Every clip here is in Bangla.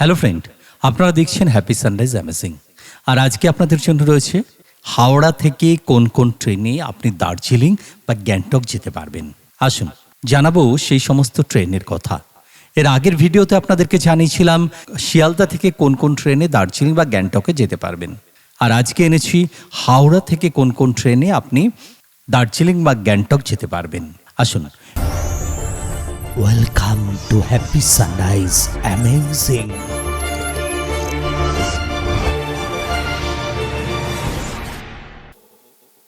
হ্যালো ফ্রেন্ড আপনারা দেখছেন হ্যাপি সানরাইজ অ্যামেজিং আর আজকে আপনাদের জন্য রয়েছে, হাওড়া থেকে কোন কোন ট্রেনে আপনি দার্জিলিং বা গ্যাংটক যেতে পারবেন। আসুন, জানাব সেই সমস্ত ট্রেনের কথা। এর আগের ভিডিওতে আপনাদেরকে জানিয়েছিলাম, শিয়ালদা থেকে কোন কোন ট্রেনে দার্জিলিং বা গ্যাংটকে যেতে পারবেন। আর আজকে এনেছি, হাওড়া থেকে কোন কোন ট্রেনে আপনি দার্জিলিং বা গ্যাংটক যেতে পারবেন। আসুন welcome to Happy Sunrise amazing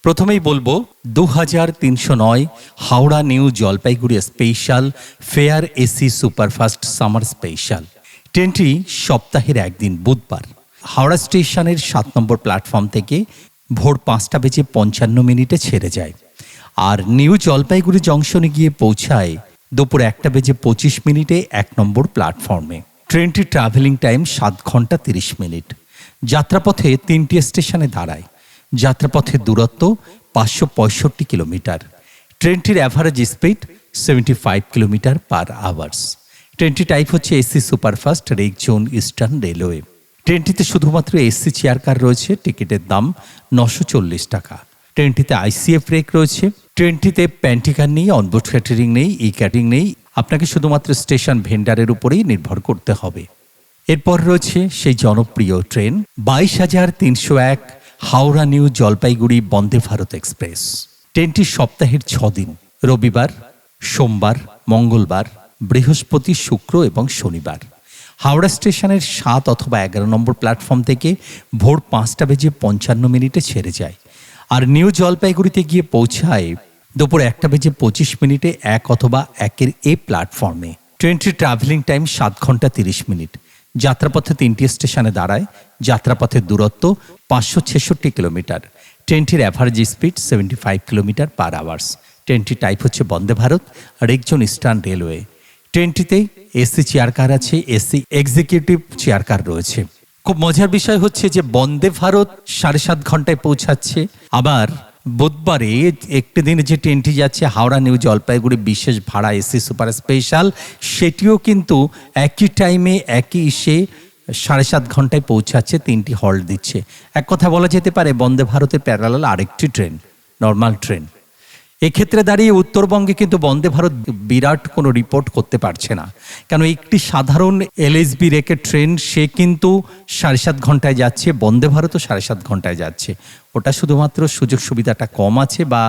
প্রথমেই বলব দু হাজার তিনশো নয় Howrah New Jalpaiguri special fare AC superfast summer special. ট্রেনটি সপ্তাহের একদিন, বুধবার। হাওড়া স্টেশনের সাত নম্বর প্ল্যাটফর্ম থেকে ভোর পাঁচটা বেজে পঞ্চান্ন মিনিটে ছেড়ে যায়। আর নিউ জলপাইগুড়ি জংশনে গিয়ে পৌঁছায় দুপুর একটা বেজে পঁচিশ মিনিটে এক নম্বর প্ল্যাটফর্মে। ট্রেনটির ট্রাভেলিং টাইম সাত ঘণ্টা তিরিশ মিনিট। যাত্রাপথে তিনটি স্টেশনে দাঁড়ায়। যাত্রাপথের দূরত্ব পাঁচশো পঁয়ষট্টি কিলোমিটার। ট্রেনটির average speed seventy five kilometre per hours ট্রেনটি টাইপ হচ্ছে AC superfast rake zone, Eastern Railway. ট্রেনটিতে শুধুমাত্র এসি চেয়ার কার রয়েছে, টিকিটের দাম নশো চল্লিশ টাকা। ট্রেনটিতে আইসিএফ রেক রয়েছে। ট্রেনটিতে প্যান্টিকার নেই অনবোর্ড ক্যাটারিং নেই ই ক্যাটারিং নেই। আপনাকে শুধুমাত্র স্টেশন ভেন্ডারের উপরেই নির্ভর করতে হবে। এরপর রয়েছে সেই জনপ্রিয় ট্রেন, বাইশ হাজার তিনশো এক হাওড়া নিউ জলপাইগুড়ি বন্দে ভারত এক্সপ্রেস। ট্রেনটি সপ্তাহের ছদিন রবিবার, সোমবার, মঙ্গলবার, বৃহস্পতি, শুক্র এবং শনিবার। হাওড়া স্টেশনের সাত অথবা এগারো নম্বর প্ল্যাটফর্ম থেকে ভোর পাঁচটা বেজে পঞ্চান্ন মিনিটে ছেড়ে যায়। আর নিউ জলপাইগুড়িতে গিয়ে পৌঁছায় দুপুর একটা বেজে পঁচিশ মিনিটে এক অথবা একের এ প্ল্যাটফর্মে। ট্রেনটির ট্রাভেলিং টাইম সাত ঘণ্টা তিরিশ মিনিট। যাত্রাপথে তিনটি স্টেশনে দাঁড়ায় যাত্রাপথের দূরত্ব পাঁচশো ছেষট্টি কিলোমিটার। ট্রেনটির average speed seventy five kilometre per hours ট্রেনটির টাইপ হচ্ছে বন্দে ভারত আর একজন ইস্টার্ন রেলওয়ে ট্রেনটিতে এসি চেয়ার কার আছে, এসি এক্সিকিউটিভ চেয়ার কার রয়েছে। খুব মজার বিষয় হচ্ছে যে বন্দে ভারত সাড়ে সাত ঘন্টায় পৌঁছাচ্ছে। আবার বুধবারে একটি দিনে যে ট্রেনটি যাচ্ছে, হাওড়া নিউ জলপাইগুড়ি বিশেষ ভাড়া এসি সুপার স্পেশাল, সেটিও কিন্তু একই টাইমে একই ইসে সাড়ে সাত ঘন্টায় পৌঁছাচ্ছে, তিনটি হল্ট দিচ্ছে। এক কথা বলা যেতে পারে, বন্দে ভারতের প্যারালাল আরেকটি ট্রেন নর্মাল ট্রেন এক্ষেত্রে দাঁড়িয়ে উত্তরবঙ্গে কিন্তু বন্দে ভারত বিরাট কোনো রিপোর্ট করতে পারছে না। কেন একটি সাধারণ এলএসবি রেকের ট্রেন সে কিন্তু সাড়ে সাত ঘন্টায় যাচ্ছে, বন্দে ভারতও সাড়ে সাত ঘন্টায় যাচ্ছে। ওটা শুধুমাত্র সুযোগ সুবিধাটা কম আছে বা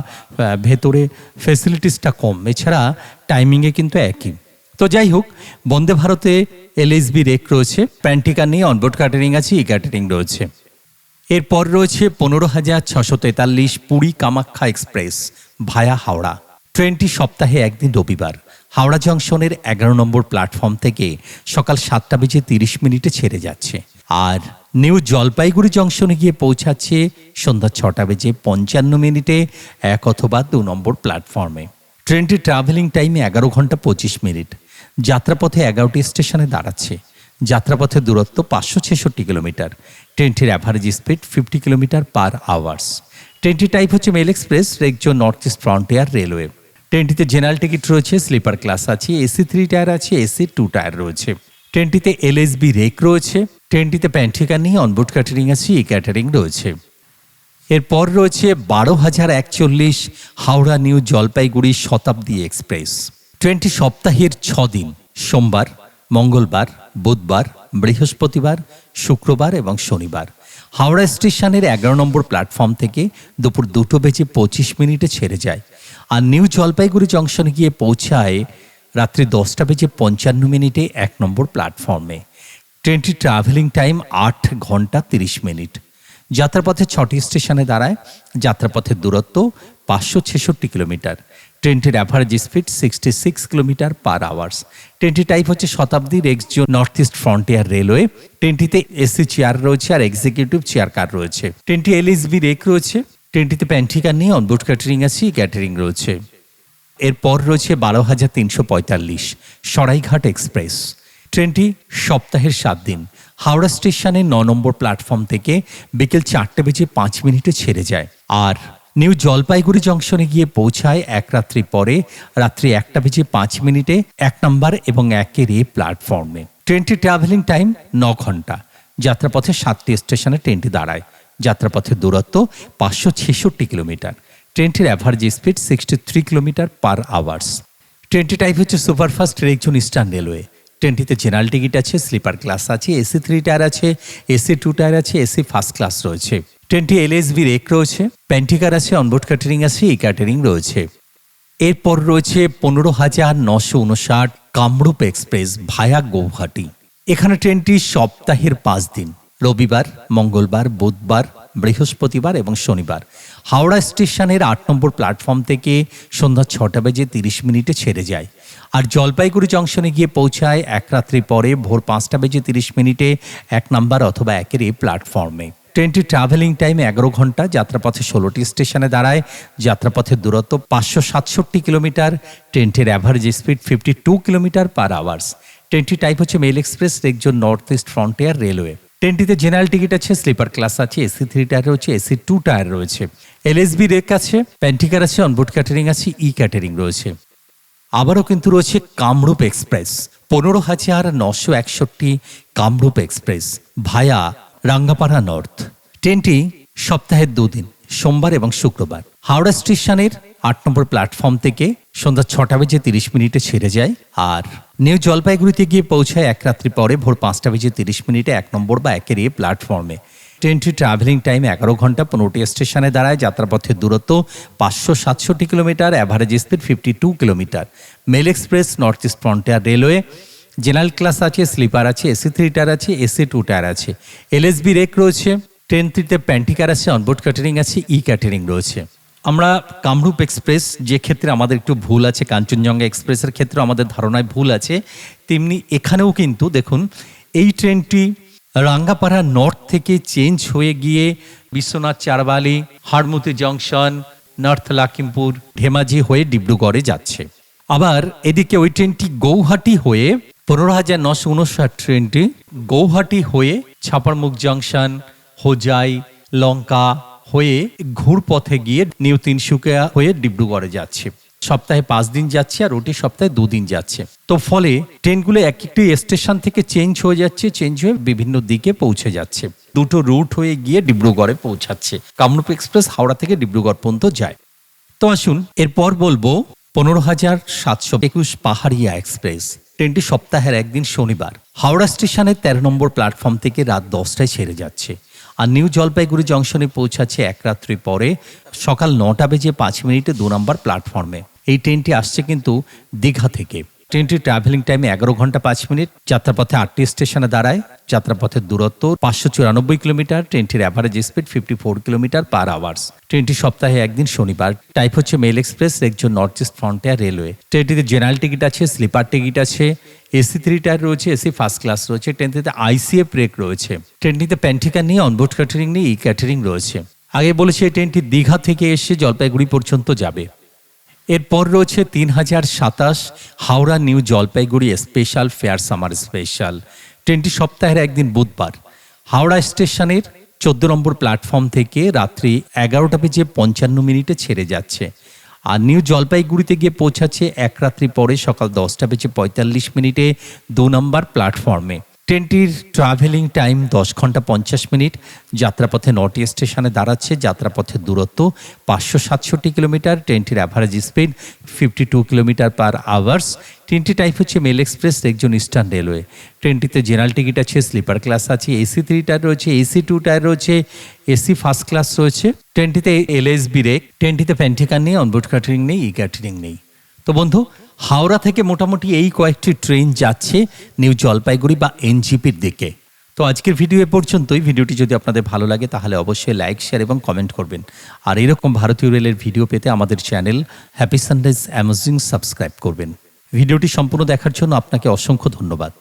ভেতরে ফেসিলিটিসটা কম। এছাড়া টাইমিংয়ে কিন্তু একই। তো যাই হোক, বন্দে ভারতে এলএসবি রেক রয়েছে প্যান্টিকা নিয়ে অনবোর্ড ক্যাটারিং আছে ই ক্যাটারিং রয়েছে। এরপর রয়েছে পনেরো হাজার ছশো তেতাল্লিশ পুরী কামাখ্যা এক্সপ্রেস ভায়া হাওড়া। ট্রেনটি সপ্তাহে একদিন রবিবার। হাওড়া জংশনের এগারো নম্বর প্ল্যাটফর্ম থেকে সকাল সাতটা বেজে তিরিশ মিনিটে ছেড়ে যাচ্ছে। আর নিউ জলপাইগুড়ি জংশনে গিয়ে পৌঁছাচ্ছে সন্ধ্যা ছটা বেজে পঞ্চান্ন মিনিটে এক অথবা দু নম্বর প্ল্যাটফর্মে। ট্রেনটি ট্রাভেলিং টাইমে এগারো ঘণ্টা পঁচিশ মিনিট। যাত্রাপথে এগারোটি স্টেশনে দাঁড়াচ্ছে। যাত্রাপথের দূরত্ব পাঁচশো ছেষট্টি কিলোমিটার। ট্রেনটির average speed fifty kilometre per hours ট্রেনটি টাইপ হচ্ছে mail express রেকজো north east frontier railway ট্রেনটিতে জেনারেল টিকিট রয়েছে স্লিপার ক্লাস আছে এসি থ্রি টায়ার আছে এসি টু টায়ার রয়েছে। ট্রেনটিতে এলএসবি রেক রয়েছে। ট্রেনটিতে প্যান্টিকার নিয়ে অনবোর্ড ক্যাটারিং আছে ই ক্যাটারিং রয়েছে। এরপর রয়েছে বারো হাজার একচল্লিশ হাওড়া নিউ জলপাইগুড়ি শতাব্দী এক্সপ্রেস। ট্রেনটি সপ্তাহের ছ দিন সোমবার মঙ্গলবার, বুধবার, বৃহস্পতিবার, শুক্রবার এবং শনিবার। হাওড়া স্টেশনের এগারো নম্বর প্ল্যাটফর্ম থেকে দুপুর দুটো বেজে পঁচিশ মিনিটে ছেড়ে যায় আর নিউ জলপাইগুড়ি জংশনে গিয়ে পৌঁছায় রাত্রি দশটা বেজে পঞ্চান্ন মিনিটে এক নম্বর প্ল্যাটফর্মে। ট্রেনটি ট্রাভেলিং টাইম আট ঘণ্টা তিরিশ মিনিট। যাত্রাপথে ছটি স্টেশনে দাঁড়ায়। যাত্রাপথের দূরত্ব পাঁচশো ছেষট্টি কিলোমিটার। ট্রেনটির average speed sixty six kilometre per hours ট্রেনটি টাইপ হচ্ছে শতাব্দী এক্সজিও নর্থ ইস্ট ফ্রন্টিয়ার রেলওয়ে ট্রেনটিতে এসি চেয়ার রয়েছে আর এক্সিকিউটিভ চেয়ার কার রয়েছে। ট্রেনটি এলএসবি রেক রয়েছে। ট্রেনটিতে প্যান্টিকার নিয়ে অনবোর্ড ক্যাটারিং আছে ক্যাটারিং রয়েছে। এরপর রয়েছে বারো হাজার তিনশো পঁয়তাল্লিশ সরাইঘাট এক্সপ্রেস। ট্রেনটি সপ্তাহের সাত দিন। হাওড়া স্টেশনে ন নম্বর প্ল্যাটফর্ম থেকে বিকেল চারটে বেজে পাঁচ মিনিটে ছেড়ে যায়। আর নিউ জলপাইগুড়ি জংশনে গিয়ে পৌঁছায় এক রাত্রি পরে, রাত্রি একটা বেজে পাঁচ মিনিটে এক নম্বর এবং একের এ প্ল্যাটফর্মে। ট্রেনটি ট্রাভেলিং টাইম ন ঘণ্টা। যাত্রাপথে সাতটি স্টেশনে ট্রেনটি দাঁড়ায়। যাত্রাপথের দূরত্ব পাঁচশো ছেষট্টি কিলোমিটার। ট্রেনটির average speed sixty three kilometre per hours ট্রেনটি টাইপ হচ্ছে সুপারফাস্ট রেকজন ইস্টার্ন রেলওয়ে। ট্রেনটিতে জেনারেল টিকিট আছে স্লিপার ক্লাস আছে এসি থ্রি টায়ার আছে এসি টু টায়ার আছে এসি ফার্স্ট ক্লাস রয়েছে। ট্রেনটি এল এলএসবি রেক রয়েছে প্যান্টিকার আছে অনবোর্ড ক্যাটারিং আছে ই ক্যাটারিং রয়েছে। এরপর রয়েছে পনেরো হাজার নশো উনষাট কামরূপ এক্সপ্রেস ভায়া গৌহাটি। এখানে ট্রেনটি সপ্তাহের পাঁচ দিন। রবিবার, মঙ্গলবার, বুধবার বৃহস্পতিবার এবং শনিবার। হাওড়া স্টেশনের আট নম্বর প্ল্যাটফর্ম থেকে সন্ধ্যা ছটা বেজে তিরিশ মিনিটে ছেড়ে যায়। আর জলপাইগুড়ি জংশনে গিয়ে পৌঁছায় এক রাত্রি পরে ভোর পাঁচটা বেজে তিরিশ মিনিটে এক নাম্বার অথবা একের এই প্ল্যাটফর্মে। ট্রেনটি ট্রাভেলিং টাইম এগারো ঘণ্টা, যাত্রাপথে ষোলোটি স্টেশনে দাঁড়ায়। যাত্রাপথের দূরত্ব পাঁচশো সাতষট্টি কিলোমিটার, ট্রেনটির average speed fifty two kilometre per hours ট্রেনটি টাইপ হচ্ছে mail express রেকজন north east frontier railway ট্রেনটিতে জেনারেল টিকিট আছে, স্লিপার ক্লাস আছে, এসি থ্রি টায়ার রয়েছে, এসি টু টায়ার রয়েছে। এলএসবি রেক আছে প্যান্টিকার আছে, অনবোর্ড ক্যাটারিং আছে ই ক্যাটারিং রয়েছে। আবারও কিন্তু রয়েছে কামরূপ এক্সপ্রেস, পনেরো হাজার নশো একষট্টি Kamrup express via Rangapara North. ট্রেনটি সপ্তাহের দুদিন, সোমবার এবং শুক্রবার। হাওড়া স্টেশনের আট নম্বর প্ল্যাটফর্ম থেকে সন্ধ্যা ছটা বেজে তিরিশ মিনিটে ছেড়ে যায় আর নিউ জলপাইগুড়িতে গিয়ে পৌঁছায় এক রাত্রি পরে ভোর পাঁচটা বেজে তিরিশ মিনিটে এক নম্বর বা একের এ প্ল্যাটফর্মে। ট্রেনটি ট্রাভেলিং টাইম এগারো ঘণ্টা পনেরোটি স্টেশনে দাঁড়ায় যাত্রাপথের দূরত্ব পাঁচশো সাতষট্টি kilometre average speed fifty two kilometre. Mail express north east frontier railway general class আছে স্লিপার আছে এসি থ্রি টায়ার আছে এসি টু টায়ার আছে। এলএসবি রেক রয়েছে ট্রেনটিতে প্যান্টিকার আছে অনবোর্ড ক্যাটারিং আছে ই ক্যাটারিং রয়েছে। আমরা কামরূপ এক্সপ্রেস যে ক্ষেত্রে আমাদের একটু ভুল আছে, কাঞ্চনজঙ্ঘা এক্সপ্রেসের ক্ষেত্রে আমাদের ধারণায় ভুল আছে, তেমনি এখানেও কিন্তু দেখুন, এই ট্রেনটি রাঙ্গাপাড়া নর্থ থেকে চেঞ্জ হয়ে গিয়ে বিশ্বনাথ চারবালি, হাড়মতি জংশন, নর্থ লাকিমপুর, ধেমাজি হয়ে ডিব্রুগড়ে যাচ্ছে। আবার এদিকে ওই ট্রেনটি গৌহাটি হয়ে পনেরো হাজার নশো উনষাট ট্রেনটি গৌহাটি হয়ে ছাপারমুখ জংশন, হোজাই, লঙ্কা হয়ে ঘুরপথে গিয়ে নিউ তিনসুকিয়া হয়ে ডিব্রুগড়ে যাচ্ছে। সপ্তাহে পাঁচ দিন যাচ্ছে আর ওটি সপ্তাহে দুদিন যাচ্ছে। তো ফলে ট্রেনগুলো এক একটি স্টেশন থেকে চেঞ্জ হয়ে যাচ্ছে, চেঞ্জ হয়ে বিভিন্ন দিকে পৌঁছে যাচ্ছে। দুটো রুট হয়ে গিয়ে ডিব্রুগড়ে পৌঁছাচ্ছে। কামরূপ এক্সপ্রেস হাওড়া থেকে ডিব্রুগড় পর্যন্ত যায়। তো আসুন, এরপর বলব পনেরো হাজার সাতশো একুশ পাহাড়িয়া এক্সপ্রেস। ট্রেনটি সপ্তাহের একদিন শনিবার। হাওড়া স্টেশনের তেরো নম্বর প্ল্যাটফর্ম থেকে রাত দশটায় ছেড়ে যাচ্ছে। আর নিউ জলপাইগুড়ি জংশনে পৌঁছাচ্ছে এক রাত্রি পরে, সকাল নটা বেজে পাঁচ মিনিটে দু নম্বর প্ল্যাটফর্মে এই ট্রেনটি আসছে কিন্তু দীঘা থেকে। ট্রেনটির ট্রাভেলিং টাইমে এগারো ঘণ্টা পাঁচ মিনিট। যাত্রাপথে আটটি স্টেশনে দাঁড়ায়। যাত্রাপথের দূরত্ব পাঁচশো চুরানব্বই কিলোমিটার। ট্রেনটির average speed fifty four kilometre per hours ট্রেনটি সপ্তাহে একদিন শনিবার। টাইপ হচ্ছে মেল এক্সপ্রেস একজন নর্থ ইস্ট ফ্রন্টিয়ার রেলওয়ে ট্রেনটিতে জেনারেল টিকিট আছে স্লিপার টিকিট আছে। এসি থ্রি টায়ার রয়েছে এসি ফার্স্ট ক্লাস রয়েছে ট্রেনটিতে আইসিএফ ব্রেক রয়েছে। ট্রেনটিতে প্যান্টিকার নিয়ে অনবোর্ড ক্যাটারিং নিয়ে ই ক্যাটারিং রয়েছে। আগে বলেছে এই ট্রেনটি দীঘা থেকে এসে জলপাইগুড়ি পর্যন্ত যাবে। এরপর রয়েছে তিন হাজার সাতাশ Howrah New Jalpaiguri special fare summer special ট্রেনটি সপ্তাহের একদিন বুধবার। হাওড়া স্টেশনের চোদ্দ নম্বর প্ল্যাটফর্ম থেকে রাত্রি এগারোটা বেজে পঞ্চান্ন মিনিটে ছেড়ে যাচ্ছে। আর নিউ জলপাইগুড়িতে গিয়ে পৌঁছাচ্ছে এক রাত্রি পরে সকাল দশটা বেজে পঁয়তাল্লিশ মিনিটে দু নম্বর প্ল্যাটফর্মে। ট্রেনটির ট্রাভেলিং টাইম দশ ঘণ্টা পঞ্চাশ মিনিট। যাত্রাপথে নটি স্টেশনে দাঁড়াচ্ছে যাত্রাপথের দূরত্ব পাঁচশো সাতষট্টি কিলোমিটার। ট্রেনটির average speed fifty two kilometre per hours ট্রেনটি টাইপ হচ্ছে মেল এক্সপ্রেস একজন ইস্টার্ন রেলওয়ে ট্রেনটিতে জেনারেল টিকিট আছে স্লিপার ক্লাস আছে এসি থ্রি টায়ার রয়েছে এসি টু টায়ার রয়েছে এসি ফার্স্ট ক্লাস রয়েছে। ট্রেনটিতে এলএসবি রেক ট্রেনটিতে প্যান্টিকার নেই অনবোর্ড ক্যাটারিং নেই ই ক্যাটারিং নেই। তো বন্ধু হাওড়া থেকে মোটামুটি এই কয়েকটি ট্রেন যাচ্ছে নিউ জলপাইগুড়ি বা এনজিপির দিকে। তো আজকের ভিডিও এ পর্যন্তই। ভিডিওটি যদি আপনাদের ভালো লাগে, তাহলে অবশ্যই লাইক, শেয়ার এবং কমেন্ট করবেন। আর এরকম ভারতীয় রেলের ভিডিও পেতে আমাদের channel Happy Sundays amazing subscribe করবেন। ভিডিওটি সম্পূর্ণ দেখার জন্য আপনাকে অসংখ্য ধন্যবাদ।